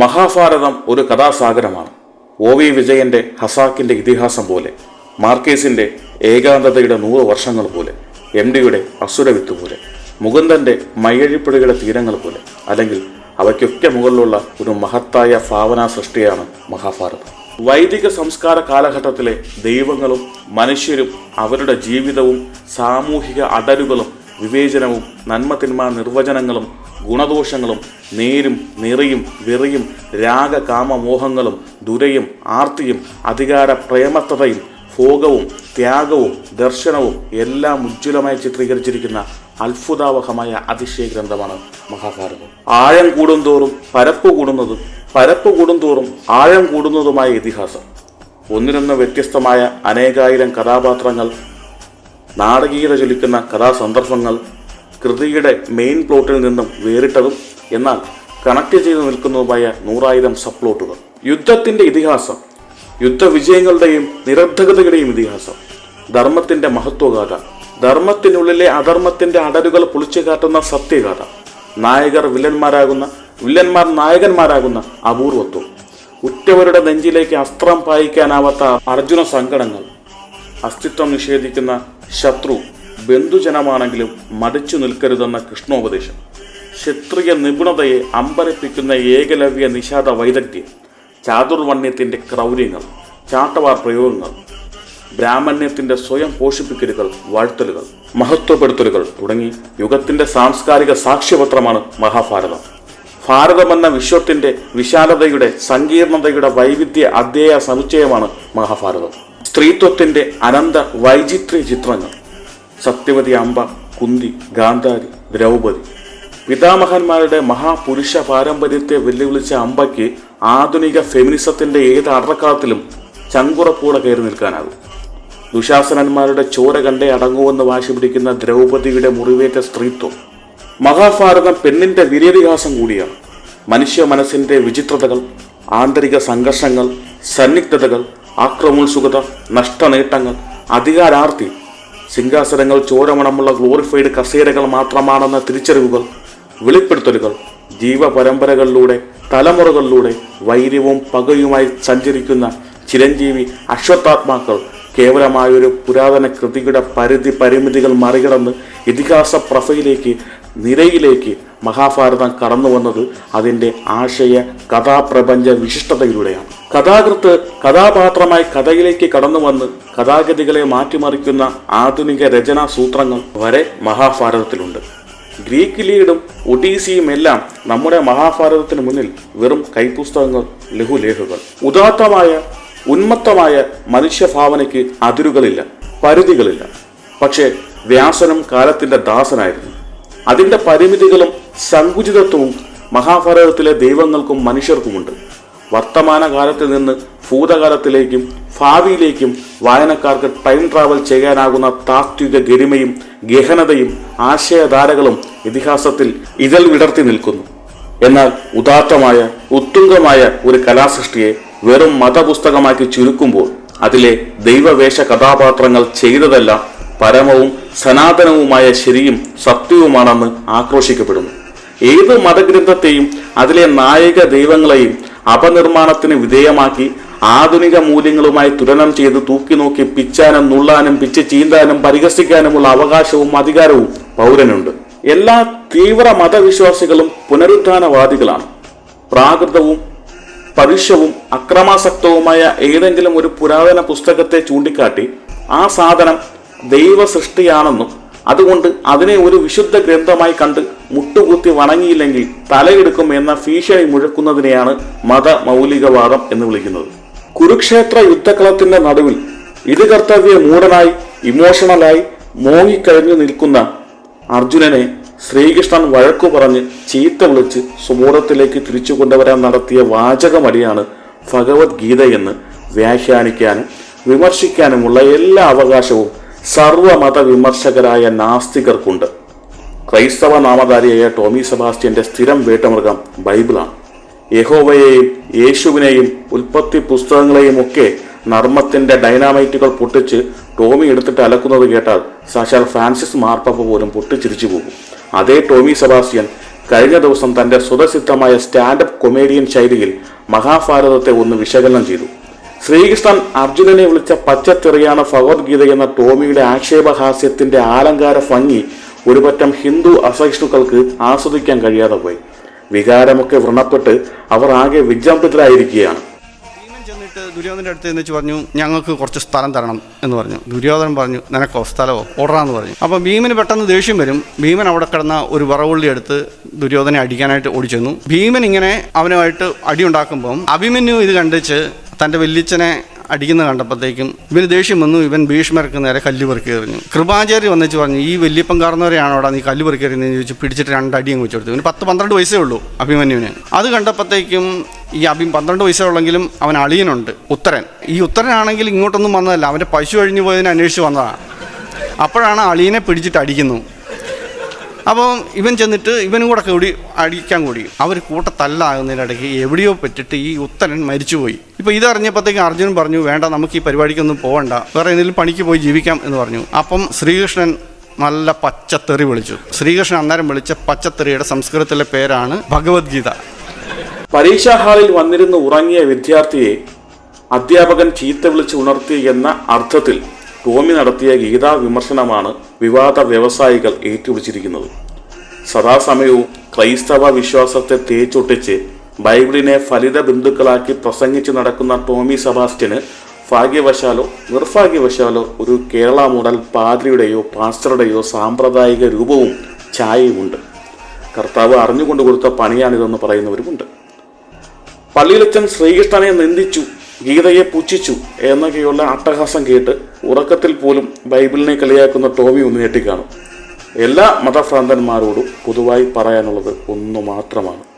മഹാഭാരതം ഒരു കഥാസാഗരമാണ്. O V വിജയന്റെ ഹസാക്കിന്റെ ഇതിഹാസം പോലെ മാർക്കേസിന്റെ ഏകാന്തതയുടെ നൂറ് വർഷങ്ങൾ പോലെ എം ഡിയുടെ അസുരവിത്ത് പോലെ മുകുന്ദന്റെ മയ്യഴിപ്പുഴയുടെ തീരങ്ങൾ പോലെ അല്ലെങ്കിൽ അവയ്ക്കൊക്കെ മുകളിലുള്ള ഒരു മഹത്തായ ഭാവനാ സൃഷ്ടിയാണ് മഹാഭാരതം. വൈദിക സംസ്കാര കാലഘട്ടത്തിലെ ദൈവങ്ങളും മനുഷ്യരും അവരുടെ ജീവിതവും സാമൂഹിക അടരുകളും വിവേചനവും നന്മതിന്മ നിർവചനങ്ങളും ഗുണദോഷങ്ങളും നേരും നിറയും വെറിയും രാഗകാമമോഹങ്ങളും ദുരയും ആർത്തിയും അധികാര പ്രേമത്തതയും ഭോഗവും ത്യാഗവും ദർശനവും എല്ലാം ഉജ്ജ്വലമായി ചിത്രീകരിച്ചിരിക്കുന്ന അത്ഭുതാവഹമായ അതിശയ ഗ്രന്ഥമാണ് മഹാഭാരതം. ആഴം കൂടുന്തോറും പരപ്പ് കൂടുന്നതും പരപ്പ് കൂടുന്തോറും ആഴം കൂടുന്നതുമായ ഇതിഹാസം. ഒന്നിനൊന്ന് വ്യത്യസ്തമായ അനേകായിരം കഥാപാത്രങ്ങൾ നാടകീയത ചൊലിക്കുന്ന കഥാസന്ദർഭങ്ങൾ കൃതിയുടെ മെയിൻ പ്ലോട്ടിൽ നിന്നും വേറിട്ടതും എന്നാൽ കണക്ട് ചെയ്തു നിൽക്കുന്നതുമായ നൂറായിരം സബ്പ്ലോട്ടുകൾ യുദ്ധത്തിന്റെ ഇതിഹാസം യുദ്ധവിജയങ്ങളുടെയും നിരർദ്ധകതയുടെയും ഇതിഹാസം. ധർമ്മത്തിന്റെ മഹത്വഗാഥ ധർമ്മത്തിനുള്ളിലെ അധർമ്മത്തിന്റെ അടരുകൾ പൊളിച്ചു കാട്ടുന്ന സത്യഗാഥ. നായകർ വില്ലന്മാരാകുന്ന വില്ലന്മാർ നായകന്മാരാകുന്ന അപൂർവത്വം. ഉറ്റവരുടെ നെഞ്ചിലേക്ക് അസ്ത്രം പായിക്കാനാവാത്ത അർജുന സങ്കടങ്ങൾ. അസ്തിത്വം നിഷേധിക്കുന്ന ശത്രു ബന്ധുജനമാണെങ്കിലും മടിച്ചു നിൽക്കരുതെന്ന കൃഷ്ണോപദേശം. ക്ഷത്രിയ നിപുണതയെ അമ്പരപ്പിക്കുന്ന ഏകലവ്യ നിഷാദ വൈദഗ്ധ്യം ചാതുർവണ്യത്തിന്റെ ക്രൗര്യങ്ങൾ ചാട്ടവാർ പ്രയോഗങ്ങൾ ബ്രാഹ്മണ്യത്തിന്റെ സ്വയം പോഷിപ്പിക്കലുകൾ വാഴ്ത്തലുകൾ മഹത്വപ്പെടുത്തലുകൾ തുടങ്ങി യുഗത്തിന്റെ സാംസ്കാരിക സാക്ഷ്യപത്രമാണ് മഹാഭാരതം. ഭാരതമെന്ന വിശ്വത്തിന്റെ വിശാലതയുടെ സങ്കീർണതയുടെ വൈവിധ്യ അധ്യേയ സമുച്ചയമാണ് മഹാഭാരതം. സ്ത്രീത്വത്തിന്റെ അനന്ത വൈചിത്ര്യ ചിത്രങ്ങൾ. സത്യവതി അംബ കുന്തി ഗാന്ധാരി ദ്രൗപദി. പിതാമഹന്മാരുടെ മഹാപുരുഷ പാരമ്പര്യത്തെ വെല്ലുവിളിച്ച അമ്പയ്ക്ക് ആധുനിക ഫെമിനിസത്തിന്റെ ഏത് അടക്കാലത്തിലും ചങ്കുറപ്പൂടെ കയറി നിൽക്കാനാകും. ദുശാസനന്മാരുടെ ചോര കണ്ടേ അടങ്ങുമെന്ന് വാശി പിടിക്കുന്ന ദ്രൗപദിയുടെ മുറിവേറ്റ സ്ത്രീത്വം. മഹാഭാരതം പെണ്ണിന്റെ വിരേതിഹാസം കൂടിയാണ്. മനുഷ്യ മനസ്സിന്റെ വിചിത്രതകൾ ആന്തരിക സംഘർഷങ്ങൾ സന്നിഗ്ധതകൾ ആക്രമോത്സുകത നഷ്ടനേട്ടങ്ങൾ അധികാരാർത്ഥി സിംഹാസനങ്ങൾ ചോരമണമുള്ള ഗ്ലോറിഫൈഡ് കസേരകൾ മാത്രമാണെന്ന തിരിച്ചറിവുകൾ വെളിപ്പെടുത്തലുകൾ ജീവപരമ്പരകളിലൂടെ തലമുറകളിലൂടെ വൈര്യവും പകയുമായി സഞ്ചരിക്കുന്ന ചിരഞ്ജീവി അശ്വത്ഥാത്മാക്കൾ കേവലമായൊരു പുരാതന കൃതിയുടെ പരിധി പരിമിതികൾ മറികടന്ന് ഇതിഹാസ പ്രഭയിലേക്ക് നിരയിലേക്ക് മഹാഭാരതം കടന്നു വന്നത് അതിന്റെ ആശയ കഥാപ്രപഞ്ച വിശിഷ്ടതയിലൂടെയാണ്. കഥാകൃത്ത് കഥാപാത്രമായി കഥയിലേക്ക് കടന്നു വന്ന് കഥാഗതികളെ മാറ്റിമറിക്കുന്ന ആധുനിക രചനാ സൂത്രങ്ങൾ വരെ മഹാഭാരതത്തിലുണ്ട്. ഗ്രീക്ക് ലീഡും ഒഡീസിയും എല്ലാം നമ്മുടെ മഹാഭാരതത്തിന് മുന്നിൽ വെറും കൈപുസ്തകങ്ങൾ ലഘുലേഖകൾ. ഉദാത്തമായ ഉന്മത്തമായ മനുഷ്യഭാവനയ്ക്ക് അതിരുകളില്ല പരിധികളില്ല. പക്ഷേ വ്യാസനും കാലത്തിന്റെ ദാസനായിരുന്നു. അതിന്റെ പരിമിതികളും സങ്കുചിതത്വവും മഹാഭാരതത്തിലെ ദൈവങ്ങൾക്കും മനുഷ്യർക്കുമുണ്ട്. വർത്തമാനകാലത്തിൽ നിന്ന് ഭൂതകാലത്തിലേക്കും ഭാവിയിലേക്കും വായനക്കാർക്ക് ടൈം ട്രാവൽ ചെയ്യാനാകുന്ന താത്വിക ഗരിമയും ഗഹനതയും ആശയധാരകളും ഇതിഹാസത്തിൽ ഇതൽ വിടർത്തി നിൽക്കുന്നു. എന്നാൽ ഉദാത്തമായ ഉത്തുംഗമായ ഒരു കലാസൃഷ്ടിയെ വെറും മതപുസ്തകമാക്കി ചുരുക്കുമ്പോൾ അതിലെ ദൈവവേഷ കഥാപാത്രങ്ങൾ ചെയ്തതെല്ലാം പരമവും സനാതനവുമായ ശരിയും സത്യവുമാണെന്ന് ആക്രോശിക്കപ്പെടുന്നു. ഏത് മതഗ്രന്ഥത്തെയും അതിലെ നായക ദൈവങ്ങളെയും അപനിർമ്മാണത്തിന് വിധേയമാക്കി ആധുനിക മൂല്യങ്ങളുമായി തുലനം ചെയ്ത് തൂക്കി നോക്കി പിച്ചാനും നുള്ളാനും പിച്ച് ചീന്താനും പരിഹസിക്കാനുമുള്ള അവകാശവും അധികാരവും പൗരനുണ്ട്. എല്ലാ തീവ്ര മതവിശ്വാസികളും പുനരുത്ഥാനവാദികളാണ്. പ്രാകൃതവും പരുഷവും അക്രമാസക്തവുമായ ഏതെങ്കിലും ഒരു പുരാതന പുസ്തകത്തെ ചൂണ്ടിക്കാട്ടി ആ സാധനം ദൈവ സൃഷ്ടിയാണെന്നും അതുകൊണ്ട് അതിനെ ഒരു വിശുദ്ധ ഗ്രന്ഥമായി കണ്ട് മുട്ടുകുത്തി വണങ്ങിയില്ലെങ്കിൽ തലയെടുക്കും എന്ന ഭീഷണി മുഴക്കുന്നതിനെയാണ് മത മൗലികവാദം എന്ന് വിളിക്കുന്നത്. കുരുക്ഷേത്ര യുദ്ധക്കളത്തിന്റെ നടുവിൽ ഇത് കർത്തവ്യ മൂടനായി ഇമോഷണലായി മോങ്ങിക്കഴിഞ്ഞു നിൽക്കുന്ന അർജുനനെ ശ്രീകൃഷ്ണൻ വഴക്കു പറഞ്ഞ് ചീത്ത വിളിച്ച് സുബോധത്തിലേക്ക് തിരിച്ചു കൊണ്ടുവരാൻ നടത്തിയ വാചകമടിയാണ് ഭഗവത്ഗീതയെന്ന് വ്യാഖ്യാനിക്കാനും വിമർശിക്കാനുമുള്ള എല്ലാ അവകാശവും സർവമത വിമർശകരായ നാസ്തികർക്കുണ്ട്. ക്രൈസ്തവ നാമധാരിയായ ടോമി സെബാസ്റ്റ്യന്റെ സ്ഥിരം വേട്ടമൃഗം ബൈബിളാണ്. യഹോവയെയും യേശുവിനെയും ഉൽപ്പത്തി പുസ്തകങ്ങളെയും ഒക്കെ നർമ്മത്തിന്റെ ഡൈനാമൈറ്റുകൾ പൊട്ടിച്ച് ടോമി എടുത്തിട്ട് അലക്കുന്നത് കേട്ടാൽ സാക്ഷാൽ ഫ്രാൻസിസ് മാർപ്പപ്പ പോലും പൊട്ടിച്ചിരിച്ചു പോകും. അതേ ടോമി സെബാസ്റ്റ്യൻ കഴിഞ്ഞ ദിവസം തന്റെ സ്വതസിദ്ധമായ സ്റ്റാൻഡപ്പ് കൊമേഡിയൻ ശൈലിയിൽ മഹാഭാരതത്തെ ഒന്ന് വിശകലനം ചെയ്തു. ശ്രീകൃഷ്ണൻ അർജുനനെ വിളിച്ച പച്ചത്തെറിയാണ് ഭഗവത്ഗീത എന്ന ടോമിയുടെ ആക്ഷേപഹാസ്യത്തിന്റെ ആലങ്കാര ഭംഗി ഒരുപറ്റം ഹിന്ദു അസഹിഷ്ണുക്കൾക്ക് ആസ്വദിക്കാൻ കഴിയാതെ പോയി. വികാരമൊക്കെ വ്രണപ്പെട്ട് അവർ ആകെ വിജൃംഭിതരായിരിക്കുകയാണ്. ഭീമൻ ചെന്നിട്ട് ദുര്യോധനന്റെ അടുത്ത് എന്ന് വെച്ച് പറഞ്ഞു ഞങ്ങൾക്ക് കുറച്ച് സ്ഥലം തരണം എന്ന് പറഞ്ഞു. ദുര്യോധനൻ പറഞ്ഞു നിനക്കോ സ്ഥലമോ? ഓടാന്ന് പറഞ്ഞു. അപ്പോൾ ഭീമന് പെട്ടെന്ന് ദേഷ്യം വരും. ഭീമൻ അവിടെ കിടന്ന ഒരു വിറവുള്ളി എടുത്ത് ദുര്യോധനെ അടിക്കാനായിട്ട് ഓടിച്ചെന്നു. ഭീമൻ ഇങ്ങനെ അവനുമായിട്ട് അടിയുണ്ടാക്കുമ്പം അഭിമന്യു ഇത് കണ്ടിച്ച് തന്റെ വല്യച്ഛനെ അടിക്കുന്ന കണ്ടപ്പോഴത്തേക്കും ഇവന് ദേഷ്യം വന്നു ഇവൻ ഭീഷ്മർക്ക് നേരെ കല്ല് പെറുക്കി എറിഞ്ഞു. കൃപാചാര്യ വന്നിച്ച് പറഞ്ഞു ഈ വല്യപ്പം കാർന്നവരെയാണോ അവിടെ നീ കല്ല് പെറുക്കി ചോദിച്ചു പിടിച്ചിട്ട് അങ്ങ് വെച്ചു കൊടുത്തു ഇവന് പത്ത് പന്ത്രണ്ട് വയസ്സേ ഉള്ളൂ അഭിമന്യുവിന്. അത് കണ്ടപ്പോഴത്തേക്കും ഈ അഭി പന്ത്രണ്ട് വയസ്സുള്ളെങ്കിലും അവൻ അളിയനുണ്ട് ഉത്തരൻ. ഈ ഉത്തരനാണെങ്കിൽ ഇങ്ങോട്ടൊന്നും വന്നതല്ല അവന്റെ പശു അഴിഞ്ഞു പോയതിനെ അന്വേഷിച്ച് വന്നതാണ് അപ്പോഴാണ് അളിയനെ പിടിച്ചിട്ട് അടിക്കുന്നു. അപ്പോൾ ഇവൻ ചെന്നിട്ട് ഇവനും കൂടെ കൂടി അടിക്കാൻ കൂടി. അവർ കൂട്ടത്തല്ലാകുന്നതിനിടയ്ക്ക് എവിടെയോ പറ്റിട്ട് ഈ ഉത്തരൻ മരിച്ചുപോയി. ഇപ്പോൾ ഇതറിഞ്ഞപ്പോഴത്തേക്കും അർജുനൻ പറഞ്ഞു വേണ്ട നമുക്ക് ഈ പരിപാടിക്കൊന്നും പോകണ്ട വേറെ എന്തെങ്കിലും പണിക്ക് പോയി ജീവിക്കാം എന്ന് പറഞ്ഞു. അപ്പം ശ്രീകൃഷ്ണൻ നല്ല പച്ചത്തെറി വിളിച്ചു. ശ്രീകൃഷ്ണൻ അന്നേരം വിളിച്ച പച്ചത്തെറിയുടെ സംസ്കൃതത്തിലെ പേരാണ് ഭഗവത്ഗീത. പരീക്ഷാ ഹാളിൽ വന്നിരുന്ന് ഉറങ്ങിയ വിദ്യാർത്ഥിയെ അധ്യാപകൻ ചീത്ത വിളിച്ച് ഉണർത്തി എന്ന അർത്ഥത്തിൽ ടോമി നടത്തിയ ഗീതാ വിമർശനമാണ് വിവാദ വ്യവസായികൾ ഏറ്റുപിടിച്ചിരിക്കുന്നത്. സദാസമയവും ക്രൈസ്തവ വിശ്വാസത്തെ തേച്ചൊട്ടിച്ച് ബൈബിളിനെ ഫലിത ബിന്ദുക്കളാക്കി പ്രസംഗിച്ച് നടക്കുന്ന ടോമി സെബാസ്റ്റ്യന് ഭാഗ്യവശാലോ നിർഭാഗ്യവശാലോ ഒരു കേരള മോഡൽ പാദ്രിയുടെയോ പാസ്റ്ററുടെയോ സാമ്പ്രദായിക രൂപവും ഛായയുമുണ്ട്. കർത്താവ് അറിഞ്ഞുകൊണ്ട് കൊടുത്ത പണിയാണിതെന്ന് പറയുന്നവരുമുണ്ട്. പള്ളിയിലച്ചൻ ശ്രീകൃഷ്ണനെ നിന്ദിച്ചു ഗീതയെ പുച്ഛിച്ചു എന്നൊക്കെയുള്ള അട്ടഹാസം കേട്ട് ഉറക്കത്തിൽ പോലും ബൈബിളിനെ കളിയാക്കുന്ന ടോമി ഒന്ന് ഞെട്ടിക്കാണും. എല്ലാ മതഭ്രാന്തന്മാരോടും പൊതുവായി പറയാനുള്ളത് ഒന്നു മാത്രമാണ്.